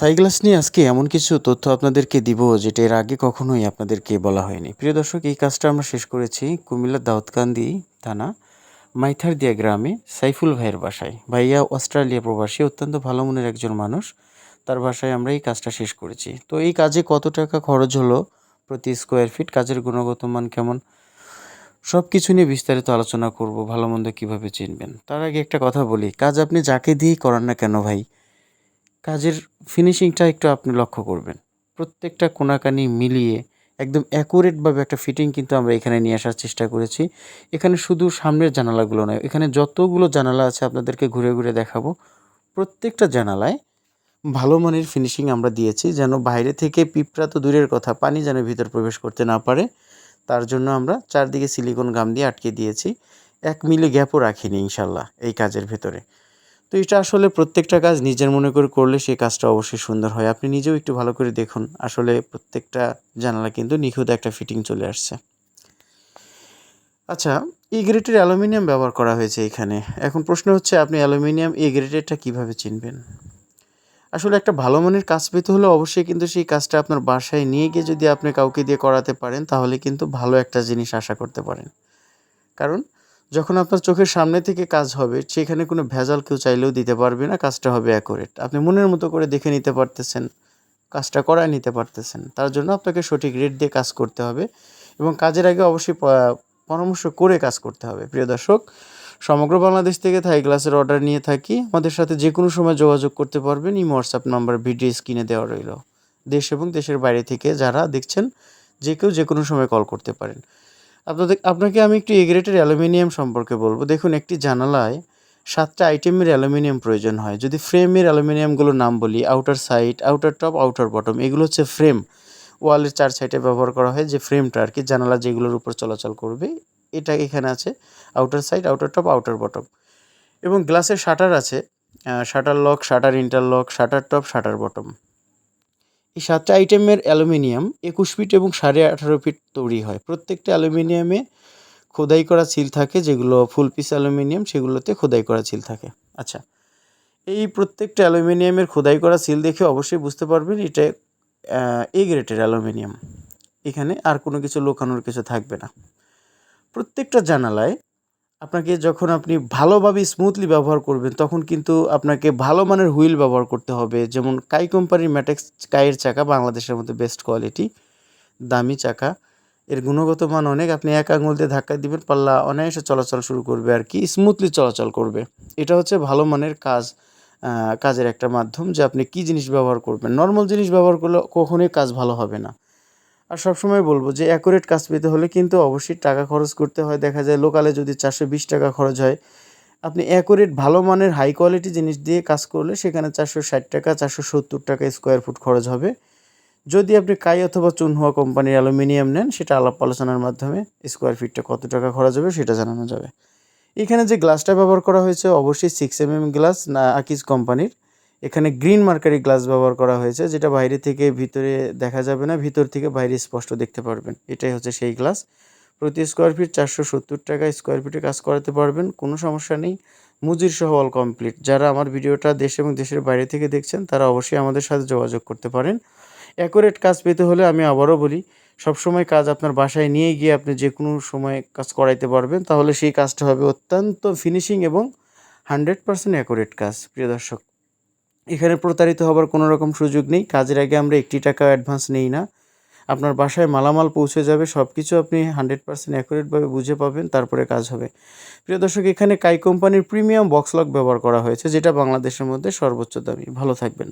Thai glass নিয়ে আজকে এমন কিছু তথ্য আপনাদেরকে দিব যেটা এর আগে কখনোই আপনাদেরকে বলা হয়নি। প্রিয় দর্শক, এই কাজটা আমরা শেষ করেছি কুমিল্লার দাউদকান্দি থানা, মাইথারদিয়া গ্রামে সাইফুল ভাইয়ের বাসায়। ভাইয়া অস্ট্রেলিয়া প্রবাসী, অত্যন্ত ভালো মনের একজন মানুষ। তার বাসায় আমরা এই কাজটা শেষ করেছি। তো এই কাজে কত টাকা খরচ হলো প্রতি স্কোয়ার ফিট কাজের গুণগত মান কেমন? সব কিছু নিয়ে বিস্তারিত আলোচনা করব, ভালো মন্দ কীভাবে চিনবেন। তার আগে একটা কথা বলি, কাজ আপনি যাকে দিয়েই করান না কেন ভাই কাজের ফিনিশিংটা একটু আপনি লক্ষ্য করবেন। প্রত্যেকটা কোনাকানি মিলিয়ে একদম অ্যাকুরেটভাবে একটা ফিটিং কিন্তু আমরা এখানে নিয়ে আসার চেষ্টা করেছি। এখানে শুধু সামনের জানালাগুলো নয়, এখানে যতগুলো জানালা আছে আপনাদেরকে ঘুরে ঘুরে দেখাবো। প্রত্যেকটা জানালায় ভালো মানের ফিনিশিং আমরা দিয়েছি, যেন বাইরে থেকে পিঁপড়া তো দূরের কথা, পানি যেন ভিতর প্রবেশ করতে না পারে। তার জন্য আমরা চারদিকে সিলিকন গাম দিয়ে আটকে দিয়েছি। এক মিলে গ্যাপও রাখিনি ইনশাল্লাহ এই কাজের ভেতরে। তো এটা আসলে প্রত্যেকটা কাজ নিজের মনে করে করলে সেই কাজটা অবশ্যই সুন্দর হয়। আপনি নিজেও একটু ভালো করে দেখুন, আসলে প্রত্যেকটা জানালা কিন্তু নিখুঁত একটা ফিটিং চলে আসছে। আচ্ছা ই গ্রেটের অ্যালুমিনিয়াম ব্যবহার করা হয়েছে এখানে। এখন প্রশ্ন হচ্ছে, আপনি অ্যালুমিনিয়াম ই গ্রেটেরটা কীভাবে চিনবেন? আসলে একটা ভালো মানের কাজ পেতে হলে অবশ্যই কিন্তু সেই কাজটা আপনার বাসায় নিয়ে গিয়ে যদি আপনি কাউকে দিয়ে করাতে পারেন, তাহলে কিন্তু ভালো একটা জিনিস আশা করতে পারেন। কারণ যখন আপনার চোখের সামনে থেকে কাজ হবে, সেখানে কোনো ভেজাল কেউ চাইলেও দিতে পারবে না, কাজটা হবে অ্যাকুরেট। আপনি মনের মতো করে দেখে নিতে পারতেছেন, কাজটা করায় নিতে পারতেছেন। তার জন্য আপনাকে সঠিক রেট দিয়ে কাজ করতে হবে এবং কাজের আগে অবশ্যই পরামর্শ করে কাজ করতে হবে। প্রিয় দর্শক, সমগ্র বাংলাদেশ থেকে থাই গ্লাসের অর্ডার নিয়ে থাকি। আমাদের সাথে যে কোনো সময় যোগাযোগ করতে পারবেন। এই হোয়াটসঅ্যাপ নাম্বার, ভিডিও স্ক্রিনে দেওয়া রইল। দেশ এবং দেশের বাইরে থেকে যারা দেখছেন, যে কেউ যে কোনো সময় কল করতে পারেন। আপনাদের, আপনাকে আমি একটু এগ্রেটের অ্যালুমিনিয়াম সম্পর্কে বলব। দেখুন, একটি জানালায় সাতটা আইটেমের অ্যালুমিনিয়াম প্রয়োজন হয়। যদি ফ্রেমের অ্যালুমিনিয়ামগুলোর নাম বলি outer side outer top outer bottom এগুলো হচ্ছে ফ্রেম ওয়ালের চার সাইডে ব্যবহার করা হয় যে ফ্রেমটা আর কি, জানালা যেগুলোর উপর চলাচল করবে, এটা এখানে আছে outer side outer top outer bottom এবং গ্লাসের শাটার আছে shutter lock shutter interlock shutter top shutter bottom এই সাতটা আইটেমের অ্যালুমিনিয়াম একুশ ফিট এবং সাড়ে আঠারো ফিট তৈরি হয়। প্রত্যেকটা অ্যালুমিনিয়ামে খোদাই করা সিল থাকে, যেগুলো ফুল পিস অ্যালুমিনিয়াম, সেগুলোতে খোদাই করা সিল থাকে। আচ্ছা এই প্রত্যেকটা অ্যালুমিনিয়ামের খোদাই করা সিল দেখে অবশ্যই বুঝতে পারবেন এটা এ গ্রেটের অ্যালুমিনিয়াম। এখানে আর কোনো কিছু লোকানোর কিছু থাকবে না। প্রত্যেকটা জানালায় আপনাকে যখন আপনি ভালোভাবে স্মুথলি ব্যবহার করবেন, তখন কিন্তু আপনাকে ভালো মানের হুইল ব্যবহার করতে হবে। যেমন কাই কোম্পানির ম্যাটেক্স কাইয়ের চাকা বাংলাদেশের মধ্যে বেস্ট কোয়ালিটি দামি চাকা। এর গুণগত মান অনেক, আপনি এক আঙুল দিয়ে ধাক্কা দিবেন, পাল্লা অনায়াসে চলাচল শুরু করবে আর কি স্মুথলি চলাচল করবে। এটা হচ্ছে ভালো মানের কাজ কাজের একটা মাধ্যম যে আপনি কি জিনিস ব্যবহার করবেন। নর্মাল জিনিস ব্যবহার করলে কখনোই কাজ ভালো হবে না। আর সবসময় বলব যে অ্যাকুরেট কাজ পেতে হলে কিন্তু অবশ্যই টাকা খরচ করতে হয়। দেখা যায় লোকালে যদি চারশো বিশ টাকা খরচ হয়, আপনি অ্যাকুরেট ভালো মানের হাই কোয়ালিটি জিনিস দিয়ে কাজ করলে সেখানে চারশো ষাট টাকা, চারশো সত্তর টাকা স্কোয়ার ফুট খরচ হবে। যদি আপনি কাই অথবা চুনহুয়া কোম্পানির অ্যালুমিনিয়াম নেন, সেটা আলাপ আলোচনার মাধ্যমে স্কোয়ার ফিটটা কত টাকা খরচ হবে সেটা জানানো যাবে। এখানে যে গ্লাসটা ব্যবহার করা হয়েছে, অবশ্যই সিক্স এম এম গ্লাস না আকিজ কোম্পানির। এখানে গ্রিন মার্কারি গ্লাস ব্যবহার করা হয়েছে, যেটা বাইরে থেকে ভিতরে দেখা যাবে না, ভিতর থেকে বাইরে স্পষ্ট দেখতে পারবেন। এটাই হচ্ছে সেই গ্লাস। প্রতি স্কোয়ার ফিট চারশো সত্তর টাকা স্কোয়ার ফিটে কাজ করাতে পারবেন, কোনো সমস্যা নেই। মুজির সহ অল কমপ্লিট যারা আমার ভিডিওটা দেশ এবং দেশের বাইরে থেকে দেখছেন, তারা অবশ্যই আমাদের সাথে যোগাযোগ করতে পারেন। অ্যাকুরেট কাজ পেতে হলে আমি আবারও বলি, সবসময় কাজ আপনার বাসায় নিয়ে গিয়ে আপনি যে কোনো সময় কাজ করাইতে পারবেন, তাহলে সেই কাজটা হবে অত্যন্ত ফিনিশিং এবং হান্ড্রেড পার্সেন্ট অ্যাকুরেট কাজ। প্রিয় দর্শক এখানে প্রতারিত হবার কোনো রকম সুযোগ নেই। কাজের আগে আমরা একটি টাকা অ্যাডভান্স নেই না। আপনার বাসায় মালামাল পৌঁছে যাবে সব কিছু আপনি হান্ড্রেড পার্সেন্ট অ্যাকুরেটভাবে বুঝে পাবেন, তারপরে কাজ হবে। প্রিয় দর্শক, এখানে কাই কোম্পানির প্রিমিয়াম বক্স লক ব্যবহার করা হয়েছে, যেটা বাংলাদেশের মধ্যে সর্বোচ্চ দামি। ভালো থাকবেন।